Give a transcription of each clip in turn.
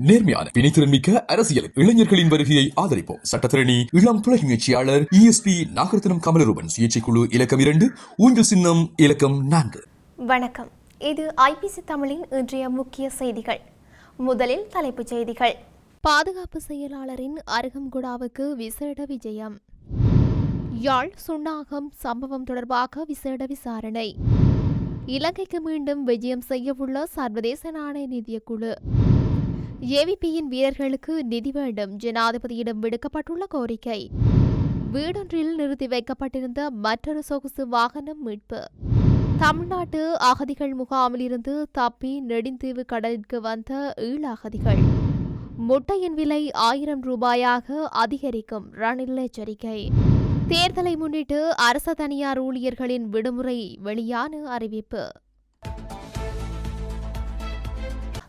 நேர்மையான வினைத்திறன் மிக்க அரசியல் இளைஞர்களின் வருகையை ஆதரிப்போம். சட்டத்திரணி இளம் துளை முயற்சியாளர் இஎஸ்பி நாகரத்னம் கமலரூபன் சுயேட்சை குழு இலக்கம் இரண்டு ஊஞ்சல் சின்னம் இலக்கம் நான்கு. வணக்கம். இது ஐபிசி தமிழின் இன்றைய முக்கிய செய்திகள். முதலில் தலைப்புச் செய்திகள். பாதுகாப்பு செயலாளரின் அருகம்குடாவுக்கு விசேட விஜயம். யாழ் சுண்ணாகம் சம்பவம் தொடர்பாக விசேட விசாரணை. இலங்கைக்கு மீண்டும் விஜயம் செய்யவுள்ள சர்வதேச நாணய நிதிய குழு. ஏவிபியின் வீரர்களுக்கு நிதி வேண்டும். ஜனாதிபதியிடம் விடுக்கப்பட்டுள்ள கோரிக்கை. வீடொன்றில் நிறுத்தி வைக்கப்பட்டிருந்த மற்றொரு சொகுசு வாகனம் மீட்பு. தமிழ்நாட்டு அகதிகள் முகாமிலிருந்து தப்பி நெடுந்தீவு கடலிற்கு வந்த ஈழ அகதிகள். முட்டையின் விலை ஆயிரம் ரூபாயாக அதிகரிக்கும் ரணில் எச்சரிக்கை. தேர்தலை முன்னிட்டு அரச தனியார் ஊழியர்களின் விடுமுறை வெளியான அறிவிப்பு.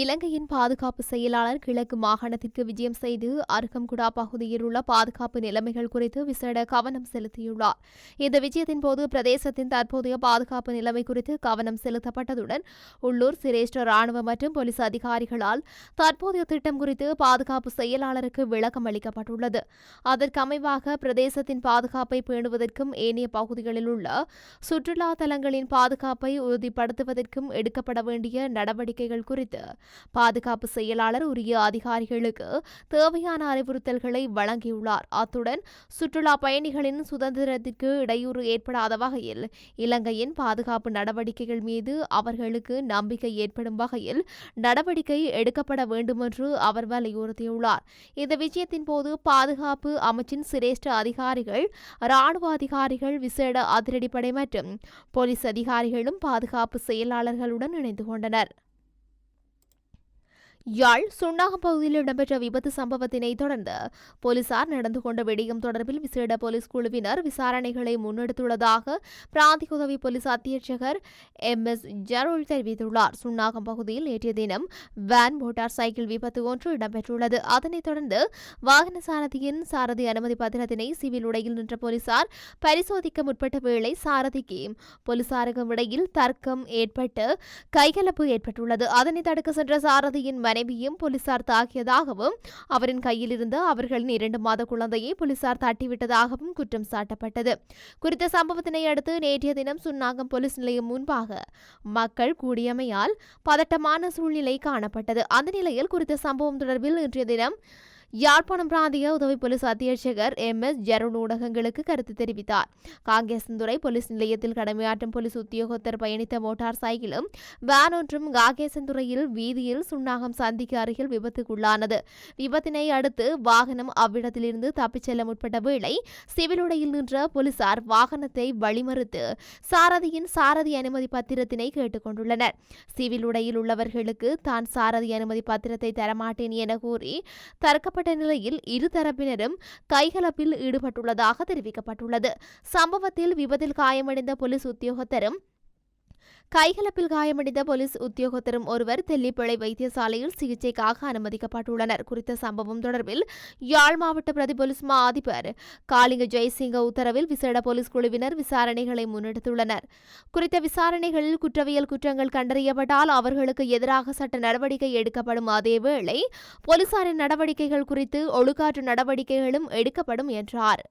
இலங்கையின் பாதுகாப்பு செயலாளர் கிழக்கு மாகாணத்திற்கு விஜயம் செய்து அருகம்குடா பகுதியில் உள்ள பாதுகாப்பு நிலைமைகள் குறித்து விசேட கவனம் செலுத்தியுள்ளார். இந்த விஜயத்தின் போது பிரதேசத்தின் தற்போதைய பாதுகாப்பு நிலைமை குறித்து கவனம் செலுத்தப்பட்டதுடன் உள்ளூர் சிரேஷ்ட ராணுவ மற்றும் போலீஸ் அதிகாரிகளால் தற்போதைய திட்டம் குறித்து பாதுகாப்பு செயலாளருக்கு விளக்கம் அளிக்கப்பட்டுள்ளது. அதற்கமைவாக பிரதேசத்தின் பாதுகாப்பை பேணுவதற்கும் ஏனைய பகுதிகளில் உள்ள சுற்றுலா தலங்களின் பாதுகாப்பை உறுதிப்படுத்துவதற்கும் எடுக்கப்பட வேண்டிய நடவடிக்கைகள் குறித்து பாதுகாப்பு செயலாளர் உரிய அதிகாரிகளுக்கு தேவையான அறிவுறுத்தல்களை வழங்கியுள்ளார். அத்துடன் சுற்றுலா பயணிகளின் சுதந்திரத்திற்கு இடையூறு ஏற்படாத வகையில் இலங்கையின் பாதுகாப்பு நடவடிக்கைகள் மீது அவர்களுக்கு நம்பிக்கை ஏற்படும் வகையில் நடவடிக்கை எடுக்கப்பட வேண்டுமென்று அவர் வலியுறுத்தியுள்ளார். இந்த விஜயத்தின் போது பாதுகாப்பு அமைச்சின் சிரேஷ்ட அதிகாரிகள் ராணுவ அதிகாரிகள் விசேட அதிரடிப்படை மற்றும் போலீஸ் அதிகாரிகளும் பாதுகாப்பு செயலாளர்களுடன் இணைந்து கொண்டனர். யாழ் சுண்ணாகம் பகுதியில் இடம்பெற்ற விபத்து சம்பவத்தினை தொடர்ந்து போலீசார் நடந்து கொண்ட விடயம் தொடர்பில் விசேட போலீஸ் குழுவினர் விசாரணைகளை முன்னெடுத்துள்ளதாக பிராந்திய உதவி போலீஸ் அத்தியட்சகர் எம். எஸ். ஜரோல் தெரிவித்துள்ளார். சுண்ணாகம் பகுதியில் நேற்றைய தினம் வேன் மோட்டார் சைக்கிள் விபத்து ஒன்று இடம்பெற்றுள்ளது. அதனைத் தொடர்ந்து வாகன சாரதியின் சாரதி அனுமதி பத்திரத்தினை சிவில் உடையில் நின்ற போலீசார் பரிசோதிக்க முற்பட்ட வேளை சாரதிக்கு போலீசாருக்கும் இடையில் தர்க்கம் ஏற்பட்டு கைகலப்பு ஏற்பட்டுள்ளது. அதனை தடுக்க சென்ற சாரதியின் மனைவியும் போலீசார் தாக்கியதாகவும் அவரின் கையில் இருந்த அவர்களின் இரண்டு மாத குழந்தையை போலீசார் தட்டிவிட்டதாகவும் குற்றம் சாட்டப்பட்டது. குறித்த சம்பவத்தினை அடுத்து நேற்றைய தினம் சுன்னாகம் போலீஸ் நிலையம் முன்பாக மக்கள் கூடியமையால் பதட்டமான சூழ்நிலை காணப்பட்டது. அந்த நிலையில் குறித்த சம்பவம் தொடர்பில் இன்றைய தினம் யாழ்ப்பாணம் பிராந்திய உதவி போலீஸ் அத்தியட்சகர் எம் எஸ் ஜெரோன் ஊடகங்களுக்கு கருத்து தெரிவித்தார். காங்கேசந்துறை போலீஸ் நிலையத்தில் கடமையாற்றும் போலீஸ் உத்தியோகத்தர் பயணித்த மோட்டார் சைக்கிளும் வேன் ஒன்றும் காங்கேசன்துறையில் வீதியில் சுண்ணாகம் சந்திக்கு அருகில் விபத்துக்குள்ளானது. விபத்தினை அடுத்து வாகனம் அவ்விடத்திலிருந்து தப்பிச் செல்ல முற்பட்ட வேளை சிவில் உடையில் நின்ற போலீசார் வாகனத்தை வழிமறுத்து சாரதியின் சாரதி அனுமதி பத்திரத்தினை கேட்டுக்கொண்டுள்ளனர் சிவில் உடையில் உள்ளவர்களுக்கு தான் சாரதி அனுமதி பத்திரத்தை தரமாட்டேன் என கூறி தற்கப்பட்ட ஏற்பட்ட நிலையில் இரு தரப்பினரும் கைகலப்பில் ஈடுபட்டுள்ளதாக தெரிவிக்கப்பட்டுள்ளது. சம்பவத்தில் விபத்தில் காயமடைந்த போலீஸ் உத்தியோகத்தரும் கைகலப்பில் காயமடைந்த போலீஸ் உத்தியோகத்தரும் ஒருவர் தெல்லிப்பிழை வைத்தியசாலையில் சிகிச்சைக்காக அனுமதிக்கப்பட்டுள்ளனர். குறித்த சம்பவம் தொடர்பில் யாழ் மாவட்ட பிரதி போலீஸ் மா அதிபர் காளிங்க ஜெய்சிங்க உத்தரவில் விசேட போலீஸ் குழுவினர் விசாரணைகளை முன்னெடுத்துள்ளனர். குறித்த விசாரணைகளில் குற்றவியல் குற்றங்கள் கண்டறியப்பட்டால் அவர்களுக்கு எதிராக சட்ட நடவடிக்கை எடுக்கப்படும். அதேவேளை போலீசாரின் நடவடிக்கைகள் குறித்து ஒழுக்காற்று நடவடிக்கைகளும் எடுக்கப்படும் என்றார்.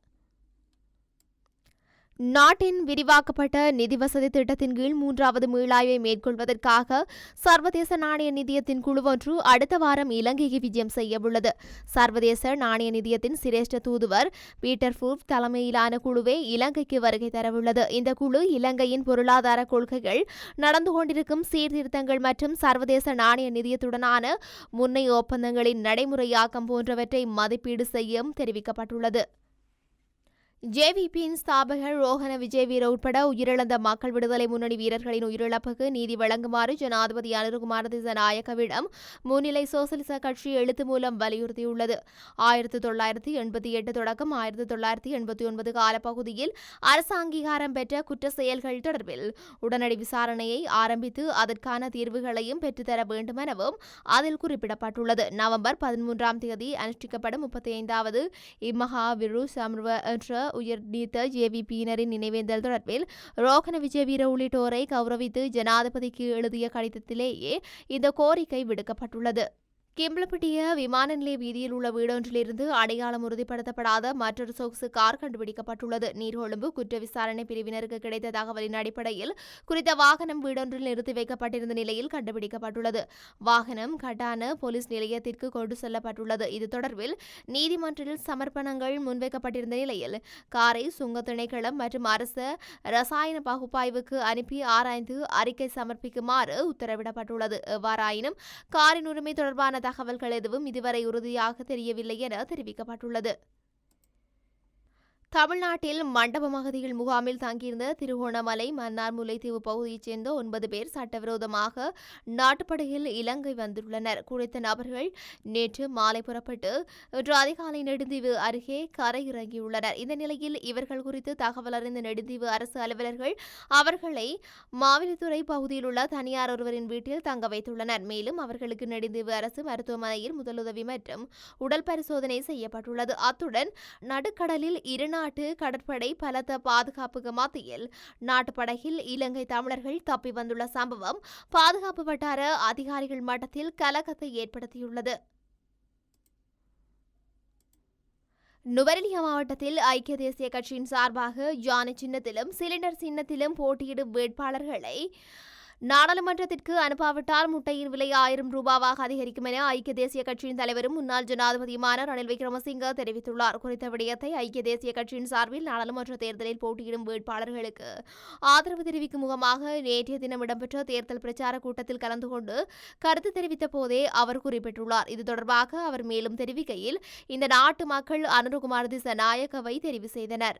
நாட்டின் விரிவாக்கப்பட்ட நிதி வசதி திட்டத்தின் கீழ் மூன்றாவது மீளாய்வை மேற்கொள்வதற்காக சர்வதேச நாணய நிதியத்தின் குழு ஒன்று அடுத்த வாரம் இலங்கைக்கு விஜயம் செய்யவுள்ளது சர்வதேச நாணய நிதியத்தின் சிரேஷ்ட தூதுவர் பீட்டர் ஃபூப் தலைமையிலான குழுவே இலங்கைக்கு வருகை தரவுள்ளது. இந்த குழு இலங்கையின் பொருளாதார கொள்கைகள் நடந்து கொண்டிருக்கும் சீர்திருத்தங்கள் மற்றும் சர்வதேச நாணய நிதியத்துடனான முன்னைய ஒப்பந்தங்களின் நடைமுறையாக்கம் போன்றவற்றை மதிப்பீடு செய்யும் தெரிவிக்கப்பட்டுள்ளது. ஜேவிபியின் ஸ்தாபகர் ரோஹன விஜய் விஜயவீர உட்பட உயிரிழந்த மக்கள் விடுதலை முன்னணி வீரர்களின் உயிரிழப்புக்கு நீதி வழங்குமாறு ஜனாதிபதி அனுருகுமார் திசநாயக்கவிடம் முன்னிலை சோசலிச கட்சி எழுத்து மூலம் வலியுறுத்தியுள்ளது. ஆயிரத்தி தொள்ளாயிரத்தி எண்பத்தி எட்டு தொடக்கம் ஆயிரத்தி தொள்ளாயிரத்தி எண்பத்தி ஒன்பது காலப்பகுதியில் அரசு அங்கீகாரம் பெற்ற குற்ற செயல்கள் தொடர்பில் உடனடி விசாரணையை ஆரம்பித்து அதற்கான தீர்வுகளையும் பெற்றுத்தர வேண்டும் எனவும் அதில் குறிப்பிடப்பட்டுள்ளது. நவம்பர் பதிமூன்றாம் தேதி அனுஷ்டிக்கப்படும் முப்பத்தி ஐந்தாவது இம்மஹா விரு சமர்வ என்ற உயர்நீத்த ஜேவிபியினரின் நினைவேந்தல் தொடர்பில் ரோகன விஜயவீர உள்ளிட்டோரை கௌரவித்து ஜனாதிபதிக்கு எழுதிய கடிதத்திலேயே இந்த கோரிக்கை விடுக்கப்பட்டுள்ளது கிம்பளப்பட்டிய விமான நிலைய வீதியில் உள்ள வீடொன்றிலிருந்து அடையாளம் உறுதிப்படுத்தப்படாத மற்றொரு சொகுசு கார் கண்டுபிடிக்கப்பட்டுள்ளது. நீர்கொழும்பு குற்ற விசாரணை பிரிவினருக்கு கிடைத்த தகவலின் அடிப்படையில் குறித்த வாகனம் வீடொன்றில் நிறுத்தி வைக்கப்பட்டிருந்த நிலையில் கண்டுபிடிக்கப்பட்டுள்ளது. வாகனம் கட்டான போலீஸ் நிலையத்திற்கு கொண்டு செல்லப்பட்டுள்ளது. இது தொடர்பில் நீதிமன்றத்தில் சமர்ப்பணங்கள் முன்வைக்கப்பட்டிருந்த நிலையில் காரை சுங்க திணைக்களம் மற்றும் அரசு ரசாயன பகுப்பாய்வுக்கு அனுப்பி ஆராய்ந்து அறிக்கை சமர்ப்பிக்குமாறு உத்தரவிடப்பட்டுள்ளது. எவ்வாறாயினும் காரின் உரிமை தொடர்பான தகவல்கள் எதுவும் இதுவரை உறுதியாக தெரியவில்லை என தெரிவிக்கப்பட்டுள்ளது. தமிழ்நாட்டில் மண்டபம் மகதிகள் முகாமில் தங்கியிருந்த திருகோணமலை மன்னார் முல்லைத்தீவு பகுதியைச் சேர்ந்த ஒன்பது பேர் சட்டவிரோதமாக நாட்டுப்படையில் இலங்கை வந்துள்ளனர். குறித்த நபர்கள் நேற்று மாலை புறப்பட்டு இன்று அதிகாலை நெடுந்தீவு அருகே கரையிறங்கியுள்ளனர். இந்த நிலையில் இவர்கள் குறித்து தகவல் அறிந்த நெடுந்தீவு அரசு அலுவலர்கள் அவர்களை மாவிலித்துறை பகுதியில் உள்ள தனியார் ஒருவரின் வீட்டில் தங்க வைத்துள்ளனர். மேலும் அவர்களுக்கு நெடுந்தீவு அரசு மருத்துவமனையில் முதலுதவி மற்றும் உடல் பரிசோதனை செய்யப்பட்டுள்ளது. அத்துடன் நடுக்கடலில் இருநாட்டு கடற்படை பலத்த பாதுகாப்புக்கு மத்தியில் நாட்டுப்படையில் இலங்கை தமிழர்கள் தப்பி வந்துள்ள சம்பவம் பாதுகாப்பு வட்டார அதிகாரிகள் மட்டத்தில் கலக்கத்தை ஏற்படுத்தியுள்ளது. நுவரெலியா மாவட்டத்தில் ஐக்கிய தேசிய கட்சியின் சார்பாக யானை சின்னத்திலும் சிலிண்டர் சின்னத்திலும் போட்டியிடும் வேட்பாளர்களை நாடாளுமன்றத்திற்கு அனுப்பாவிட்டால் முட்டையின் விலை ஆயிரம் ரூபாவாக அதிகரிக்கும் என ஐக்கிய தேசிய கட்சியின் தலைவரும் முன்னாள் ஜனாதிபதியுமான ரணில் விக்ரமசிங்க தெரிவித்துள்ளார். குறித்த விடயத்தை ஐக்கிய தேசிய கட்சியின் சார்பில் நாடாளுமன்ற தேர்தலில் போட்டியிடும் வேட்பாளர்களுக்கு ஆதரவு தெரிவிக்கும் முகமாக நேற்றைய தினம் இடம்பெற்ற தேர்தல் பிரச்சார கூட்டத்தில் கலந்து கொண்டு கருத்து தெரிவித்த போதே அவர் குறிப்பிட்டுள்ளார். இது தொடர்பாக அவர் மேலும் தெரிவிக்கையில் இந்த நாட்டு மக்கள் அனுருகுமார் திசநாயகவை தெரிவு செய்தனர்.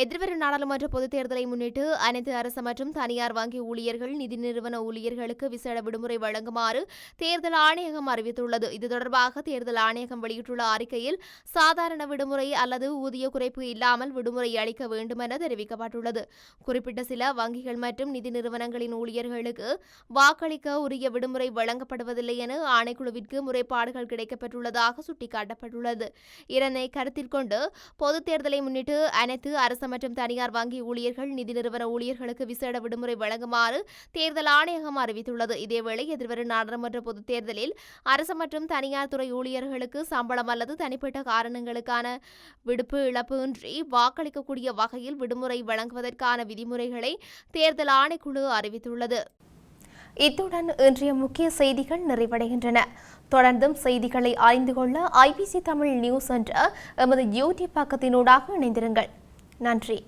எதிர்வரும் நாடாளுமன்ற பொதுத் தேர்தலை முன்னிட்டு அனைத்து அரசு மற்றும் தனியார் வங்கி ஊழியர்கள் நிதி நிறுவன ஊழியர்களுக்கு விசேட விடுமுறை வழங்குமாறு தேர்தல் ஆணையகம் அறிவித்துள்ளது. இது தொடர்பாக தேர்தல் ஆணையகம் வெளியிட்டுள்ள அறிக்கையில் சாதாரண விடுமுறை அல்லது ஊதிய குறைப்பு இல்லாமல் விடுமுறை அளிக்க வேண்டும் என தெரிவிக்கப்பட்டுள்ளது. குறிப்பிட்ட சில வங்கிகள் மற்றும் நிதி நிறுவனங்களின் ஊழியர்களுக்கு வாக்களிக்க உரிய விடுமுறை வழங்கப்படுவதில்லை என ஆணைக்குழுவிற்கு முறைப்பாடுகள் கிடைக்கப்பட்டுள்ளதாக சுட்டிக்காட்டப்பட்டுள்ளது. இதனை கருத்தில் கொண்டு பொதுத் தேர்தலை முன்னிட்டு அனைத்து அரசு மற்றும் தனியார் வங்கி ஊழியர்கள் நிதி நிறுவன ஊழியர்களுக்கு விசேட விடுமுறை வழங்குமாறு தேர்தல் ஆணையகம் அறிவித்துள்ளது. இதேவேளை எதிர்வரும் நாடாளுமன்ற பொதுத் தேர்தலில் அரசு மற்றும் தனியார் துறை ஊழியர்களுக்கு சம்பளம் அல்லது தனிப்பட்ட காரணங்களுக்கான விடுப்பு இழப்பு இன்றி வாக்களிக்கக்கூடிய வகையில் விடுமுறை வழங்குவதற்கான விதிமுறைகளை தேர்தல் ஆணைக்குழு அறிவித்துள்ளது. இத்துடன் இன்றைய முக்கிய செய்திகள் நிறைவடைகின்றன. தொடர்ந்தும் செய்திகளை அறிந்து கொள்ள ஐபிசி தமிழ் நியூஸ் என்ற எமது யூடியூப் பக்கத்தினூடாக இணைந்திருங்கள். நன்றி.